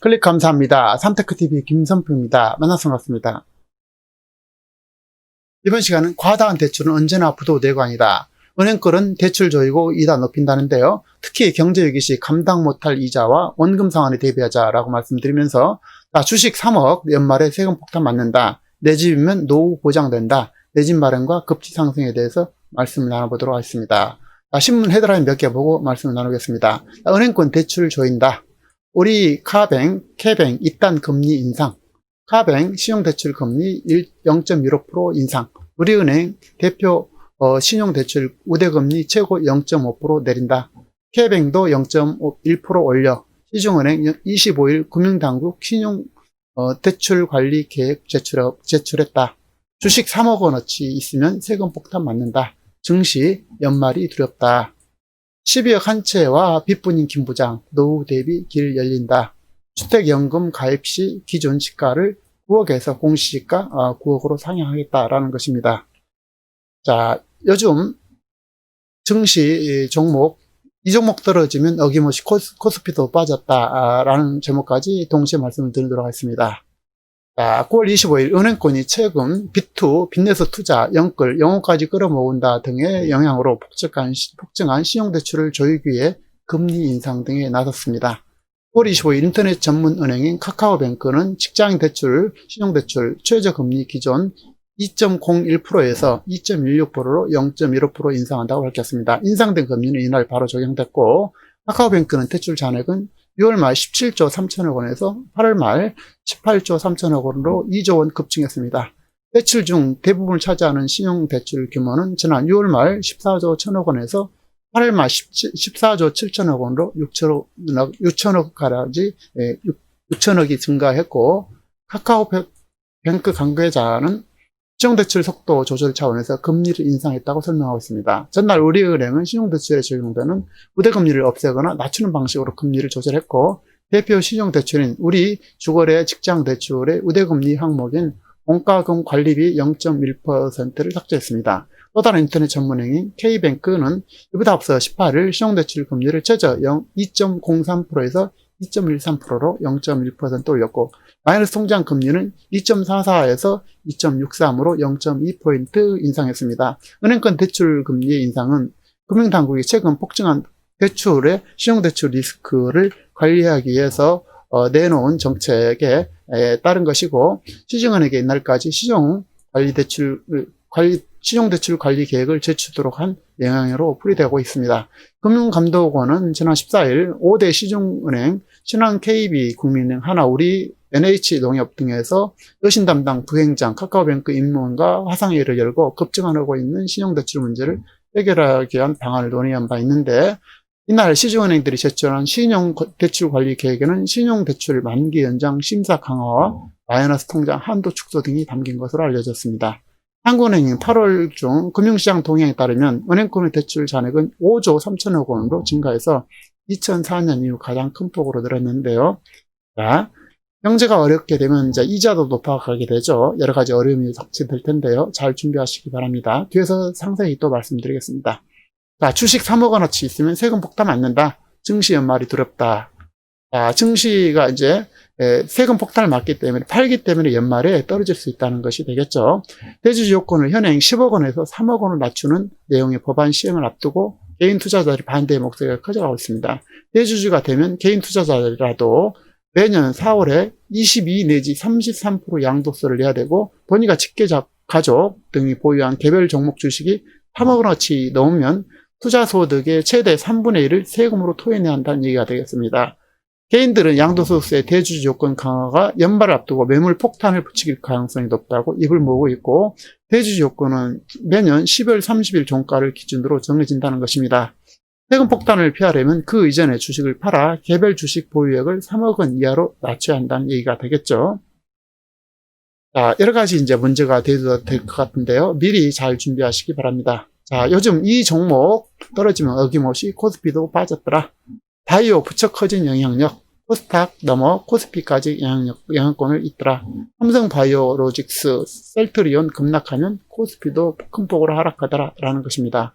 클릭 감사합니다. 삼테크TV 김선표입니다. 만나서 반갑습니다. 이번 시간은 과다한 대출은 언제나 부도내관이다. 은행권은 대출 조이고 이다 높인다는데요. 특히 경제위기 시 감당 못할 이자와 원금 상환에 대비하자라고 말씀드리면서 자, 주식 3억 연말에 세금 폭탄 맞는다. 내 집이면 노후 보장된다. 내 집 마련과 급지 상승에 대해서 말씀을 나눠보도록 하겠습니다. 자, 신문 헤드라인 몇 개 보고 말씀을 나누겠습니다. 자, 은행권 대출 조인다. 우리 카뱅, 캐뱅 입단 금리 인상. 카뱅 신용대출 금리 0.15% 인상. 우리은행 대표 어, 신용대출 우대금리 최고 0.5% 내린다. 캐뱅도 0.1% 올려. 시중은행 25일 금융당국 신용 어, 대출 관리 계획 제출, 제출했다. 주식 3억 원어치 있으면 세금 폭탄 맞는다. 증시 연말이 두렵다. 12억 한 채와 빚분인 김 부장 노후 대비 길 열린다. 주택연금 가입 시 기존 시가를 9억에서 공시지가 9억으로 상향하겠다라는 것입니다. 자, 요즘 증시 종목 이 종목 떨어지면 어김없이 코스, 코스피도 빠졌다라는 제목까지 동시에 말씀을 드리도록 하겠습니다. 자, 9월 25일 은행권이 최근 빚투, 빚내서 투자, 영끌, 영혼까지 끌어모은다 등의 영향으로 폭증한, 폭증한 신용대출을 조이기 위해 금리 인상 등에 나섰습니다. 9월 25일 인터넷 전문 은행인 카카오뱅크는 직장인 대출, 신용대출 최저금리 기존 2.01%에서 2.16%로 0.15% 인상한다고 밝혔습니다. 인상된 금리는 이날 바로 적용됐고 카카오뱅크는 대출 잔액은 6월 말 17조 3천억 원에서 8월 말 18조 3천억 원으로 2조 원 급증했습니다. 대출 중 대부분을 차지하는 신용대출 규모는 지난 6월 말 14조 1천억 원에서 8월 말 14조 7천억 원으로 6천억, 6천억 가까지 6천억이 증가했고 카카오뱅크 관계자는 신용대출 속도 조절 차원에서 금리를 인상했다고 설명하고 있습니다. 전날 우리은행은 신용대출에 적용되는 우대금리를 없애거나 낮추는 방식으로 금리를 조절했고 대표 신용대출인 우리 주거래 직장대출의 우대금리 항목인 원가금 관리비 0.1%를 삭제했습니다. 또 다른 인터넷 전문행인 K뱅크는 이보다 앞서 18일 신용대출 금리를 최저 2.03%에서 2.13%로 0.1% 올렸고 마이너스 통장 금리는 2.44에서 2.63으로 0.2포인트 인상했습니다. 은행권 대출 금리 인상은 금융당국이 최근 폭증한 대출의 신용대출 리스크를 관리하기 위해서 어, 내놓은 정책에 따른 것이고 시중은행에 이날까지 시중 관리 대출 관리 신용대출 관리 계획을 제출하도록 한 영향으로 풀이되고 있습니다. 금융감독원은 지난 14일 5대 시중은행, 신한KB, 국민은행, 하나우리, NH농협 등에서 여신 담당 부행장 카카오뱅크 임무원과 화상회의를 열고 급증하고 있는 신용대출 문제를 해결하기 위한 방안을 논의한 바 있는데 이날 시중은행들이 제출한 신용대출 관리 계획에는 신용대출 만기 연장 심사 강화와 마이너스 통장 한도 축소 등이 담긴 것으로 알려졌습니다. 한국은행이 8월 중 금융시장 동향에 따르면 은행권의 대출 잔액은 5조 3천억 원으로 증가해서 2004년 이후 가장 큰 폭으로 늘었는데요. 자, 경제가 어렵게 되면 이제 이자도 높아가게 되죠. 여러 가지 어려움이 닥치될 텐데요. 잘 준비하시기 바랍니다. 뒤에서 상세히 또 말씀드리겠습니다. 자, 주식 3억 원어치 있으면 세금 폭탄 맞는다. 증시 연말이 두렵다. 자, 증시가 이제 세금 폭탄을 맞기 때문에 팔기 때문에 연말에 떨어질 수 있다는 것이 되겠죠. 대주주 요건을 현행 10억 원에서 3억 원을 낮추는 내용의 법안 시행을 앞두고 개인 투자자들이 반대의 목소리가 커져가고 있습니다. 대주주가 되면 개인 투자자들이라도 매년 4월에 22 내지 33% 양도세를 내야 되고 본인과 직계 가족 등이 보유한 개별 종목 주식이 3억 원어치 넘으면 투자 소득의 최대 3분의 1을 세금으로 토해내야 한다는 얘기가 되겠습니다. 개인들은 양도소득세 대주주 요건 강화가 연말을 앞두고 매물 폭탄을 붙이길 가능성이 높다고 입을 모으고 있고 대주주 요건은 매년 12월 30일 종가를 기준으로 정해진다는 것입니다. 세금 폭탄을 피하려면 그 이전에 주식을 팔아 개별 주식 보유액을 3억 원 이하로 낮춰야 한다는 얘기가 되겠죠. 자, 여러 가지 이제 문제가 돼도 될 것 같은데요. 미리 잘 준비하시기 바랍니다. 자, 요즘 이 종목 떨어지면 어김없이 코스피도 빠졌더라. 바이오 부쩍 커진 영향력, 코스닥 넘어 코스피까지 영향력, 영향권을 잇더라. 삼성 바이오로직스, 셀트리온 급락하면 코스피도 큰 폭으로 하락하더라. 라는 것입니다.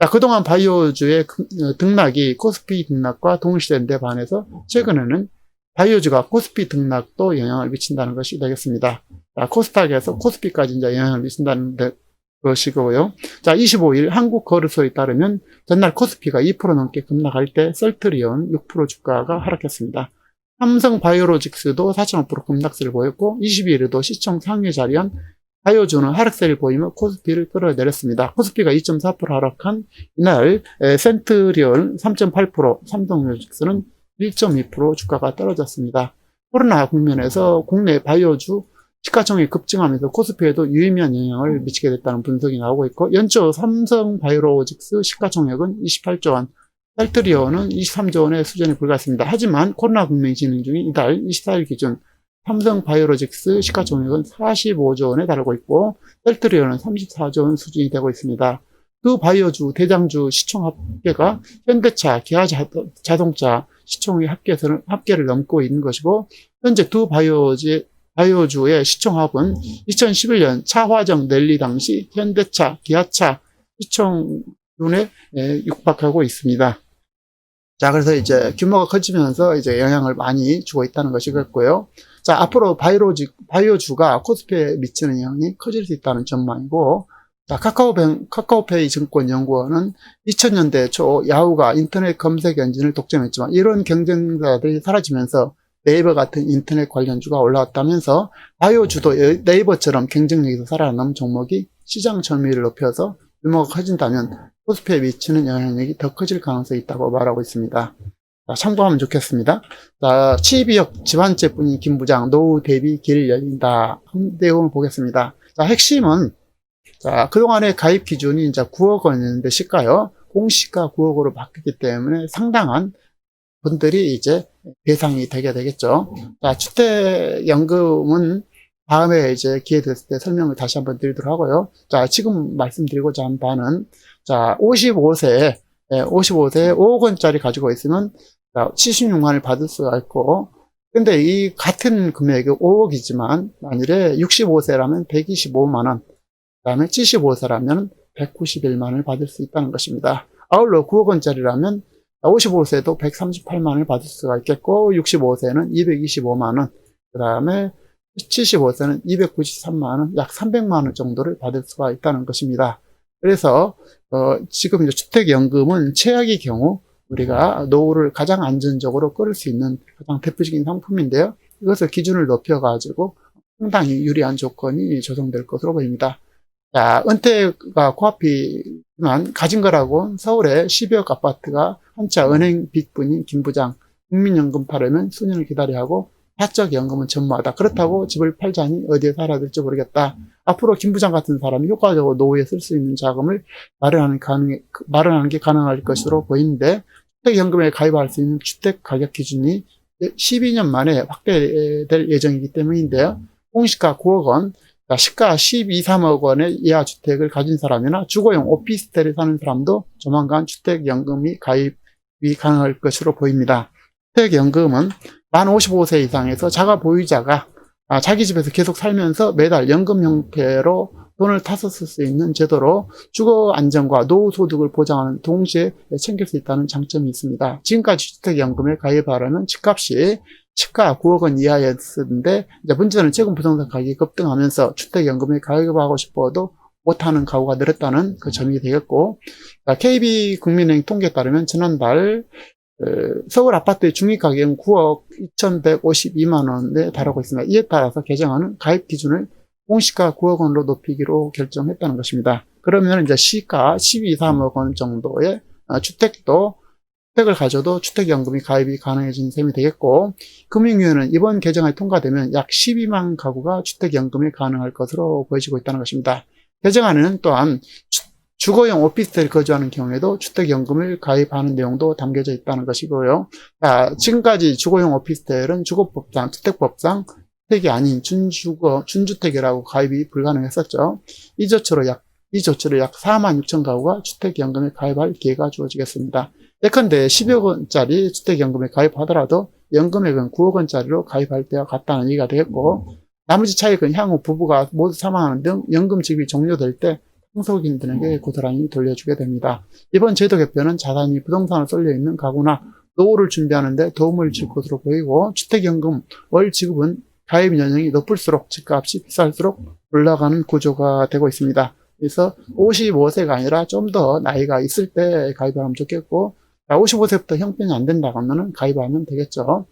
자, 그동안 바이오주의 어, 등락이 코스피 등락과 동시대인데 반해서 최근에는 바이오주가 코스피 등락도 영향을 미친다는 것이 되겠습니다. 자, 코스닥에서 코스피까지 이제 영향을 미친다는 데- 것이고요. 자, 25일 한국 거래소에 따르면 전날 코스피가 2% 넘게 급락할 때 셀트리온 6% 주가가 하락했습니다. 삼성 바이오로직스도 4.5% 급락세를 보였고 22일에도 시청 상위 자리한 바이오주는 하락세를 보이며 코스피를 끌어내렸습니다. 코스피가 2.4% 하락한 이날 에, 센트리온 3.8%, 삼성로직스는 1.2% 주가가 떨어졌습니다. 코로나 국면에서 국내 바이오주 시가총액이 급증하면서 코스피에도 유의미한 영향을 미치게 됐다는 분석이 나오고 있고 연초 삼성 바이오로직스 시가총액은 28조 원, 셀트리온은 23조 원의 수준에 불과했습니다. 하지만 코로나 국면이 진행 중인 이달 24일 기준 삼성 바이오로직스 시가총액은 45조 원에 달하고 있고 셀트리온은 34조 원 수준이 되고 있습니다. 그 바이오주 대장주 시총 합계가 현대차, 기아자동차 시총의 합계에서는 합계를 넘고 있는 것이고 현재 두 바이오지 바이오주의 시총합은 2011년 차화정 랠리 당시 현대차, 기아차 시총분에 에, 육박하고 있습니다. 자, 그래서 이제 규모가 커지면서 이제 영향을 많이 주고 있다는 것이겠고요. 자, 앞으로 바이오지, 바이오주가 코스피에 미치는 영향이 커질 수 있다는 전망이고, 자, 카카오뱅, 카카오페이 증권연구원은 2000년대 초 야후가 인터넷 검색 엔진을 독점했지만 이런 경쟁자들이 사라지면서 네이버 같은 인터넷 관련주가 올라왔다면서 바이오주도 네이버처럼 경쟁력에서 살아남은 종목이 시장 점유율을 높여서 규모가 커진다면 코스피에 미치는 영향력이 더 커질 가능성이 있다고 말하고 있습니다. 자, 참고하면 좋겠습니다. 자, 치비역 집안제뿐인 김 부장 노후 대비 길 열린다. 한 내용을 보겠습니다. 자, 핵심은 자, 그동안의 가입 기준이 이제 9억 원이었는데 시가요. 공시가 9억 원으로 바뀌기 때문에 상당한 분들이 이제 대상이 되게 되겠죠. 자, 주택연금은 다음에 이제 기회 됐을 때 설명을 다시 한번 드리도록 하고요. 자, 지금 말씀드리고자 한 바는, 자, 55세, 55세에 5억 원짜리 가지고 있으면 76만을 받을 수가 있고, 근데 이 같은 금액이 5억이지만, 만일에 65세라면 125만 원, 그 다음에 75세라면 191만 원을 받을 수 있다는 것입니다. 아울러 9억 원짜리라면 55세도 138만 원을 받을 수가 있겠고, 65세는 225만 원, 그 다음에 75세는 293만 원, 약 300만 원 정도를 받을 수가 있다는 것입니다. 그래서, 어, 지금 주택연금은 최악의 경우, 우리가 노후를 가장 안전적으로 끌을 수 있는 가장 대표적인 상품인데요. 이것을 기준을 높여가지고 상당히 유리한 조건이 조성될 것으로 보입니다. 자, 은퇴가 코앞이지만 가진 거라고 서울에 12억 아파트가 한차 은행 빚분인 김 부장 국민연금 팔려면 수년을 기다려야 하고 사적 연금은 전무하다. 그렇다고 집을 팔자니 어디에 살아야 될지 모르겠다. 앞으로 김 부장 같은 사람이 효과적으로 노후에 쓸 수 있는 자금을 마련하는, 가능, 마련하는 게 가능할 것으로 보이는데 주택연금에 가입할 수 있는 주택 가격 기준이 12년 만에 확대될 예정이기 때문인데요. 공시가 9억 원, 시가 12, 3억 원의 이하 주택을 가진 사람이나 주거용 오피스텔에 사는 사람도 조만간 주택연금이 가입이 가능할 것으로 보입니다. 주택연금은 만 55세 이상에서 자가 보유자가 아, 자기 집에서 계속 살면서 매달 연금 형태로 돈을 타서 쓸 수 있는 제도로 주거 안정과 노후 소득을 보장하는 동시에 챙길 수 있다는 장점이 있습니다. 지금까지 주택연금에 가입하려면 집값이 시가 9억 원 이하였는데 이제 문제는 최근 부동산 가격이 급등하면서 주택연금에 가입하고 싶어도 못하는 가구가 늘었다는 그 점이 되겠고 KB 국민은행 통계에 따르면 지난달 어, 서울 아파트의 중위 가격은 9억 2,152만 원에 달하고 있습니다. 이에 따라서 개정하는 가입 기준을 공시가 9억 원으로 높이기로 결정했다는 것입니다. 그러면 이제 시가 12, 3억 원 정도의 어, 주택도 주택을 가져도 주택연금이 가입이 가능해진 셈이 되겠고 금융위원회는 이번 개정안이 통과되면 약 12만 가구가 주택연금이 가능할 것으로 보여지고 있다는 것입니다. 개정안에는 또한 주, 거용 오피스텔 거주하는 경우에도 주택연금을 가입하는 내용도 담겨져 있다는 것이고요. 자, 지금까지 주거용 오피스텔은 주거법상, 주택법상 주택이 아닌 준주거, 준주택이라고 가입이 불가능했었죠. 이 조처로 약, 이 조처로 약 4만 6천 가구가 주택연금에 가입할 기회가 주어지겠습니다. 예컨대 10억 원짜리 주택연금에 가입하더라도 연금액은 9억 원짜리로 가입할 때와 같다는 얘기가 되겠고, 나머지 차익은 향후 부부가 모두 사망하는 등 연금 지급이 종료될 때 상속인들에게 고스란히 돌려주게 됩니다. 이번 제도 개편은 자산이 부동산을 쏠려 있는 가구나 노후를 준비하는데 도움을 줄 것으로 보이고 주택연금 월 지급은 가입 연령이 높을수록 집값이 비쌀수록 올라가는 구조가 되고 있습니다. 그래서 55세가 아니라 좀 더 나이가 있을 때 가입하면 좋겠고 55세부터 형편이 안 된다고 하면 가입하면 되겠죠.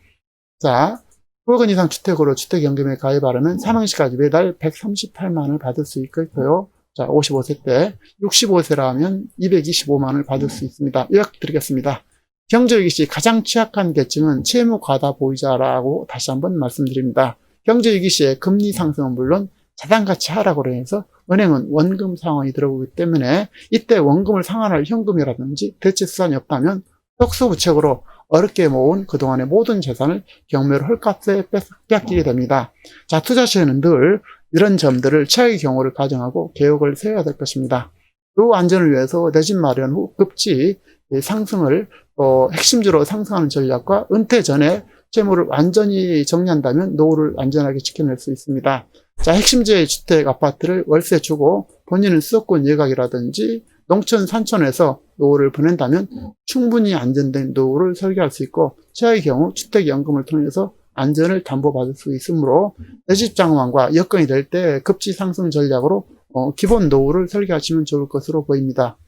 자, 9억 이상 주택으로 주택연금에 가입하려면 사망시까지 매달 138만 원을 받을 수 있고요. 자, 55세 때 65세라 하면 225만 원을 받을 수 있습니다. 요약 드리겠습니다. 경제위기 시 가장 취약한 계층은 채무 과다 보유자라고 다시 한번 말씀드립니다. 경제위기 시에 금리 상승은 물론 자산가치 하락으로 인해서 은행은 원금 상환이 들어오기 때문에 이때 원금을 상환할 현금이라든지 대체 수단이 없다면 특수부책으로 어렵게 모은 그동안의 모든 재산을 경매로 헐값에 뺏- 뺏기게 됩니다. 자, 투자 시에는 늘 이런 점들을 최악의 경우를 가정하고 계획을 세워야 될 것입니다. 그 안전을 위해서 내 집 마련 후 급지 상승을 어, 핵심주로 상승하는 전략과 은퇴 전에 채무를 완전히 정리한다면 노후를 안전하게 지켜낼 수 있습니다. 자, 핵심지의 주택 아파트를 월세 주고 본인은 수도권 예각이라든지 농촌 산촌에서 노후를 보낸다면 충분히 안전된 노후를 설계할 수 있고 최악의 경우 주택연금을 통해서 안전을 담보받을 수 있으므로 내 집 장만과 여건이 될 때 급지 상승 전략으로 어, 기본 노후를 설계하시면 좋을 것으로 보입니다.